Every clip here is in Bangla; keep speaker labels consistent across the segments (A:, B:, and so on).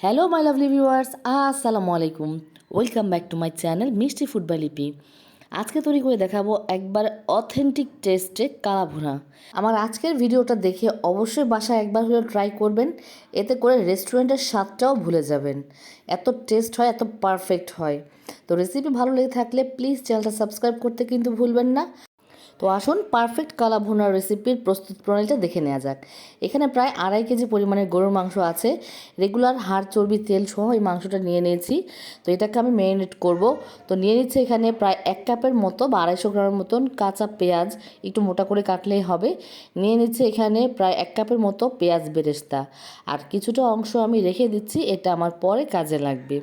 A: হ্যালো মাই লাভলি ভিউয়ার্স আসসালামু আলাইকুম welcome back to my channel মিষ্টি ফুড লিপি আজকে তৈরি করে দেখাবো একবার অথেন্টিক টেস্টে কালা ভুনা। আমার আজকের ভিডিওটা দেখে অবশ্যই বাসায় একবার হলেও ট্রাই করবেন। এতে করে রেস্টুরেন্টের স্বাদটাও ভুলে যাবেন। এত টেস্ট হয়, এত পারফেক্ট হয়। তো রেসিপি ভালো লেগে থাকলে প্লিজ চ্যানেলটা সাবস্ক্রাইব করতে কিন্তু ভুলবেন না। তো আসুন পারফেক্ট কালা ভুনার রেসিপির প্রস্তুত প্রণালীটা দেখে নেওয়া যাক। এখানে প্রায় আড়াই কেজি পরিমাণের গরুর মাংস আছে। রেগুলার হাড়, চর্বি, তেল সহ এই মাংসটা নিয়ে নিয়েছি। তো এটাকে আমি ম্যারিনেট করব। তো নিয়ে নিচ্ছি এখানে প্রায় এক কাপের মতো বা আড়াইশো গ্রামের মতন কাঁচা পেঁয়াজ। একটু মোটা করে কাটলেই হবে। নিয়ে নিচ্ছি এখানে প্রায় এক কাপের মতো পেঁয়াজ বেরেস্তা। আর কিছুটা অংশ আমি রেখে দিচ্ছি, এটা আমার পরে কাজে লাগবে।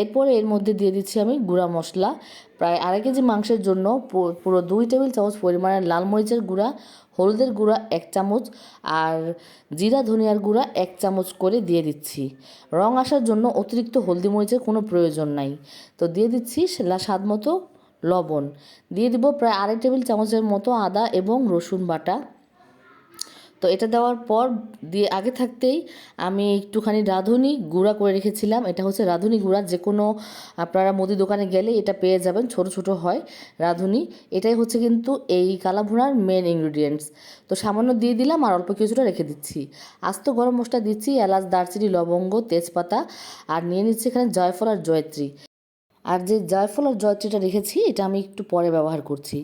A: এরপরে এর মধ্যে দিয়ে দিচ্ছি আমি গুঁড়া মশলা। প্রায় আড়াই কেজি মাংসের জন্য পুরো দুই টেবিল চামচ পরিমাণের লাল মরিচের গুঁড়া, হলুদের গুঁড়া এক চামচ আর জিরা ধনিয়ার গুঁড়া এক চামচ করে দিয়ে দিচ্ছি। রং আসার জন্য অতিরিক্ত হলদি মরিচের কোনো প্রয়োজন নাই। তো দিয়ে দিচ্ছি স্বাদ মতো লবণ। দিয়ে দিব প্রায় আড়াই টেবিল চামচের মতো আদা এবং রসুন বাটা। তো এটা দেওয়ার পর দিয়ে আগে থাকতেই আমি একটুখানি রাঁধুনি, গুঁড়া করে রেখেছিলাম। এটা হচ্ছে রাঁধুনি গুঁড়া যে কোনো আপনারা মুদি দোকানে গেলে এটা পেয়ে যাবেন, ছোট ছোট হয় রাঁধুনি। এটাই হচ্ছে কিন্তু এই কালাভুনার মেন ইনগ্রিডিয়েন্টস তো সামান্য দিয়ে দিলাম আর অল্প কিছুটা রেখে দিচ্ছি। আস্ত গরম মশলা দিচ্ছি, এলাচ, দারচিনি, লবঙ্গ, তেজপাতা, আর নিয়ে নিচ্ছি এখানে জয়ফল আর জয়ত্রী। আর যে জায়ফল আর জয়ত্রীটা রেখেছি, এটা আমি একটু পরে ব্যবহার করছি।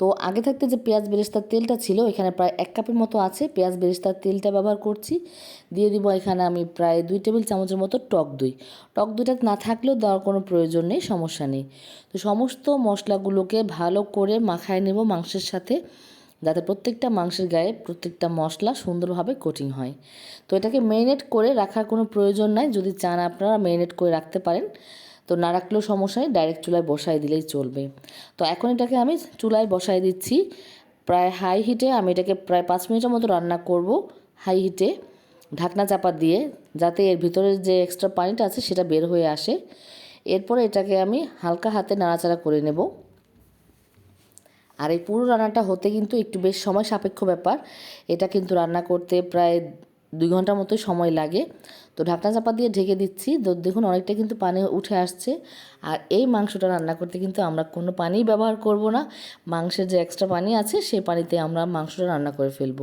A: তো আগে থাকতে যে পেঁয়াজ বেরেস্তার তেলটা ছিল, এখানে প্রায় এক কাপের মতো আছে। পেঁয়াজ বেরেস্তার তেলটা ব্যবহার করছি। দিয়ে দিব এখানে আমি প্রায় দুই টেবিল চামচের মতো টক দই। টক দইটা না থাকলেও দেওয়ার কোনো প্রয়োজন নেই, সমস্যা নেই। তো সমস্ত মশলাগুলোকে ভালো করে মাখায় নেব মাংসের সাথে, যাতে প্রত্যেকটা মাংসের গায়ে প্রত্যেকটা মশলা সুন্দরভাবে কোটিং হয়। তো এটাকে ম্যারিনেট করে রাখার কোনো প্রয়োজন নাই। যদি চান আপনারা ম্যারিনেট করে রাখতে পারেন। তো না রাখলেও সমস্যা নেই ডাইরেক্ট চুলায় বসাই দিলেই চলবে। তো এখন এটাকে আমি চুলায় বসাই দিচ্ছি। প্রায় হাই হিটে আমি এটাকে প্রায় পাঁচ মিনিটের মতো রান্না করব হাই হিটে ঢাকনা চাপা দিয়ে, যাতে এর ভিতরে যে এক্সট্রা পানিটা আছে সেটা বের হয়ে আসে। এরপরে এটাকে আমি হালকা হাতে নাড়াচাড়া করে নেব। আর এই পুরো রান্নাটা হতে কিন্তু একটু বেশ সময় সাপেক্ষ ব্যাপার। এটা কিন্তু রান্না করতে প্রায় দুই ঘণ্টার মতো সময় লাগে। তো ঢাকনা চাপা দিয়ে ঢেকে দিচ্ছি। তো দেখুন, অনেকটা কিন্তু পানি উঠে আসছে। আর এই মাংসটা রান্না করতে কিন্তু আমরা কোনো পানিই ব্যবহার করব না। মাংসের যে এক্সট্রা পানি আছে, সেই পানিতে আমরা মাংসটা রান্না করে ফেলব।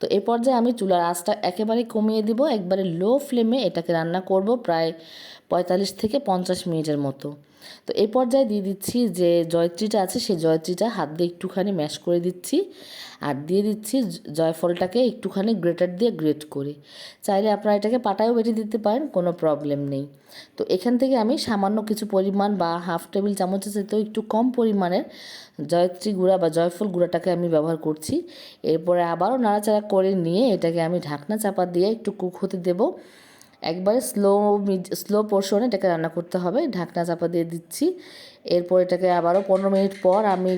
A: তো এই পর্যায়ে আমি চুলার আঁচটা একেবারে কমিয়ে দিব। একবারে লো ফ্লেমে এটাকে রান্না করব প্রায় পঁয়তাল্লিশ থেকে পঞ্চাশ মিনিটের মতো। তো এই পর্যায়ে দিয়ে দিচ্ছি যে জয়ত্রীটা আছে, সেই জয়ত্রীটা হাত দিয়ে একটুখানি ম্যাশ করে দিচ্ছি। আর দিয়ে দিচ্ছি জয়ফলটাকে একটুখানি গ্রেটার দিয়ে গ্রেট করে। চাইলে আপনারা এটাকে পাটায়ও বেটে দিতে পারেন, কোনো প্রবলেম নেই। তো এখান থেকে আমি সামান্য কিছু পরিমাণ বা হাফ টেবিল চামচের সাথেও একটু কম পরিমাণের জয়ত্রী গুঁড়া বা জয়ফল গুঁড়াটাকে আমি ব্যবহার করছি। এরপরে আবারও নাড়াচাড়া করে নিয়ে এটাকে আমি ঢাকনা চাপা দিয়ে একটু কুক হতে দেবো। একবারে স্লো স্লো পোর্শনে এটাকে রান্না করতে হবে। ঢাকনা চাপা দিয়ে দিচ্ছি। এরপর এটাকে আবারও পনেরো মিনিট পর আমি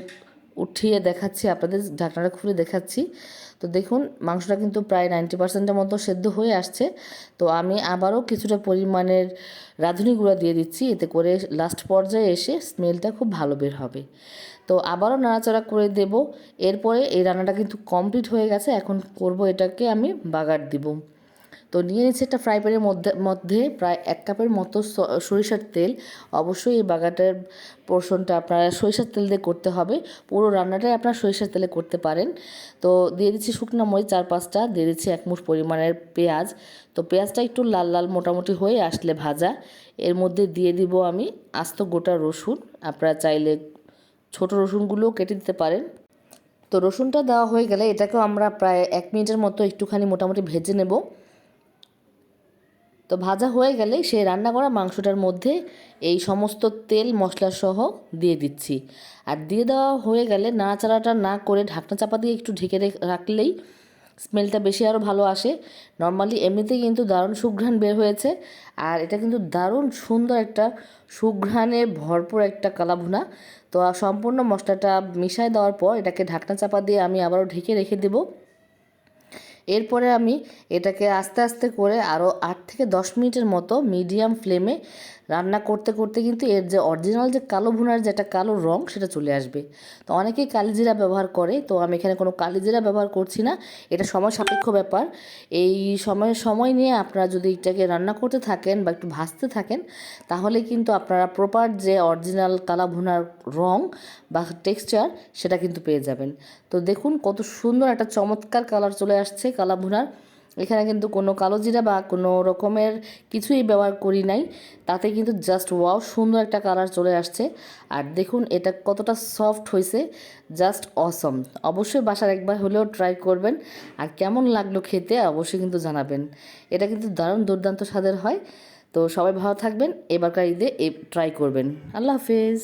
A: উঠিয়ে দেখাচ্ছি, আপনাদের ঢাকনাটা খুলে দেখাচ্ছি। তো দেখুন, মাংসটা কিন্তু প্রায় নাইনটি পার্সেন্টের মতো সেদ্ধ হয়ে আসছে। তো আমি আবারও কিছুটা পরিমাণের রাঁধুনি গুঁড়া দিয়ে দিচ্ছি। এতে করে লাস্ট পর্যায়ে এসে স্মেলটা খুব ভালো বের হবে। তো আবারও নাড়াচাড়া করে দেব। এরপরে এই রান্নাটা কিন্তু কমপ্লিট হয়ে গেছে। এখন করব এটাকে আমি বাগার দিব। তো নিয়ে নিচ্ছি একটা ফ্রাই প্যানের মধ্যে মধ্যে প্রায় এক কাপের মতো সরিষার তেল। অবশ্যই এই বাগাটার পোর্শনটা আপনারা সরিষার তেল দিয়ে করতে হবে। পুরো রান্নাটাই আপনারা সরিষার তেলে করতে পারেন। তো দিয়ে দিচ্ছি শুকনো মরিচ, চার পাঁচটা। দিয়ে দিচ্ছি এক মুঠ পরিমাণের পেঁয়াজ। তো পেঁয়াজটা একটু লাল লাল মোটামুটি হয়ে আসলে ভাজা। এর মধ্যে দিয়ে দিব আমি আস্ত গোটা রসুন। আপনারা চাইলে ছোট রসুনগুলোও কেটে দিতে পারেন। তো রসুনটা দেওয়া হয়ে গেলে এটাকেও আমরা প্রায় এক মিনিটের মতো একটুখানি মোটামুটি ভেজে নেব। তো ভাজা হয়ে গেলে সেই রান্না করা মাংসটার মধ্যে এই সমস্ত তেল, মশলা সহ দিয়ে দিচ্ছি। আর দিয়ে দেওয়া হয়ে গেলে নাড়াচাড়াটা না করে ঢাকনা চাপা দিয়ে একটু ঢেকে রাখলেই স্মেলটা বেশি আরও ভালো আসে। নর্মালি এমনিতেই কিন্তু দারুণ সুঘ্রাণ বের হয়েছে। আর এটা কিন্তু দারুণ সুন্দর একটা সুঘ্রাণে ভরপুর একটা কালাভুনা। তো সম্পূর্ণ মশলাটা মিশায় দেওয়ার পর এটাকে ঢাকনা চাপা দিয়ে আমি আবারও ঢেকে রেখে দেবো। এরপরে আমি এটাকে আস্তে আস্তে করে আরও আট থেকে দশ মিনিটের মতো মিডিয়াম ফ্লেমে রান্না করতে করতে কিন্তু এর যে অরিজিনাল যে কালো ভুনার যে একটা কালো রং সেটা চলে আসবে। তো অনেকেই কালিজিরা ব্যবহার করে, তো আমি এখানে কোনো কালিজিরা ব্যবহার করছি না। এটা সময় সাপেক্ষ ব্যাপার। এই সময় সময় নিয়ে আপনারা যদি এটাকে রান্না করতে থাকেন বা একটু ভাজতে থাকেন, তাহলে কিন্তু আপনারা প্রপার যে অরিজিনাল কালা ভুনার রং বা টেক্সচার সেটা কিন্তু পেয়ে যাবেন। তো দেখুন কত সুন্দর একটা চমৎকার কালার চলে আসছে। কালা ভুনার এখানে কিন্তু কোনো কালো জিরা বা কোনো রকমের কিছুই ব্যবহার করি নাই। তাতে কিন্তু জাস্ট ওয়াও সুন্দর একটা কালার চলে আসছে। আর দেখুন, এটা কতটা সফট হয়েছে জাস্ট অসম অবশ্যই বাসার একবার হলেও ট্রাই করবেন। আর কেমন লাগল খেতে অবশ্যই কিন্তু জানাবেন। এটা কিন্তু দারুণ দুর্দান্ত স্বাদের হয়। তো সবাই ভালো থাকবেন এবারকার ঈদে এ ট্রাই করবেন। আল্লাহ হাফেজ।